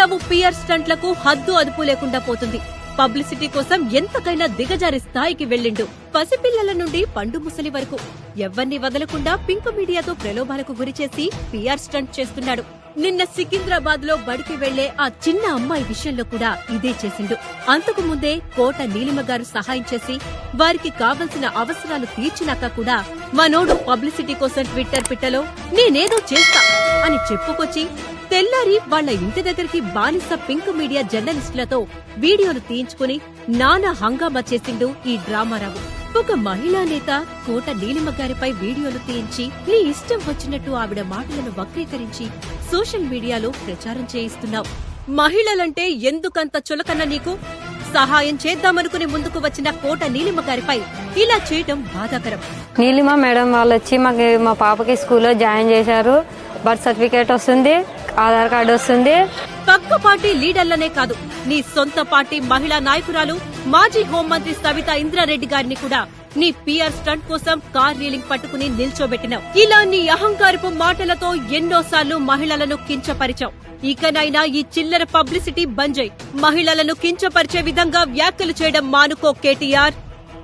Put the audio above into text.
Ramarao PR స్టంట్లకు హద్దు అదుపు లేకుండా పోతుంది. పబ్లిసిటీ కోసం ఎంతకైనా దిగజారి స్థాయికి వెళ్ళిండు. పసిపిల్లల నుండి పండు ముసలి వరకు. ఎవ్వరిని వదలకుండా పింక్ మీడియాతో ప్రలోభాలకు గురిచేసి పిఆర్ స్టంట్ చేస్తున్నాడు. నిన్న సికింద్రాబాద్లో బడికి వెళ్ళే ఆ చిన్న అమ్మాయి విషయంలో కూడా ఇదే చేసిండు. అంతకు ముందే కోట నీలిమ గారు సహాయం చేసి వారికి కావలసిన అవసరాలు తీర్చినాక కూడా మనోడు పబ్లిసిటీ కోసం ట్విట్టర్ పిట్టలో నేనేదో చేస్తా అని చెప్పుకొచ్చి తెల్లారి వాళ్ళ ఇంటి దగ్గరికి బానిస పింక్ మీడియా జర్నలిస్టులతో వీడియోలు తీయించుకుని నానా హంగామా చేసిండు ఈ డ్రామారావు ఒక మహిళా నేత కోట నీలిమ గారిపై వీడియోలు తీయించి నీ ఇష్టం వచ్చినట్టు ఆవిడ మాటలను వక్రీకరించి సోషల్ మీడియాలో ప్రచారం చేయిస్తున్నావు. మహిళలంటే ఎందుకంత చులకన్న నీకు? సహాయం చేద్దామనుకుని ముందుకు వచ్చిన కోట నీలిమ గారిపై ఇలా చేయటం బాధాకరం. నీలిమ మేడం వాళ్ళు వచ్చి మాకు మా పాపకి స్కూల్లో జాయిన్ చేశారు. బర్త్ సర్టిఫికేట్ వస్తుంది. ఆధార్ కార్డు వస్తుంది. పక్క పార్టీ లీడర్లనే కాదు నీ సొంత పార్టీ మహిళా నాయకురాలు మాజీ హోంమంత్రి సవితా ఇంద్రారెడ్డి గారిని కూడా నీ పిఆర్ స్టంట్ కోసం కార్ రీలింగ్ పట్టుకుని నిల్చోబెట్టినావు. ఇలా నీ అహంకారపు మాటలతో ఎన్నోసార్లు మహిళలను కించపరిచావు. ఇకనైనా ఈ చిల్లర పబ్లిసిటీ బంద్ మహిళలను కించపరిచే విధంగా వ్యాఖ్యలు చేయడం మానుకో కేటీఆర్.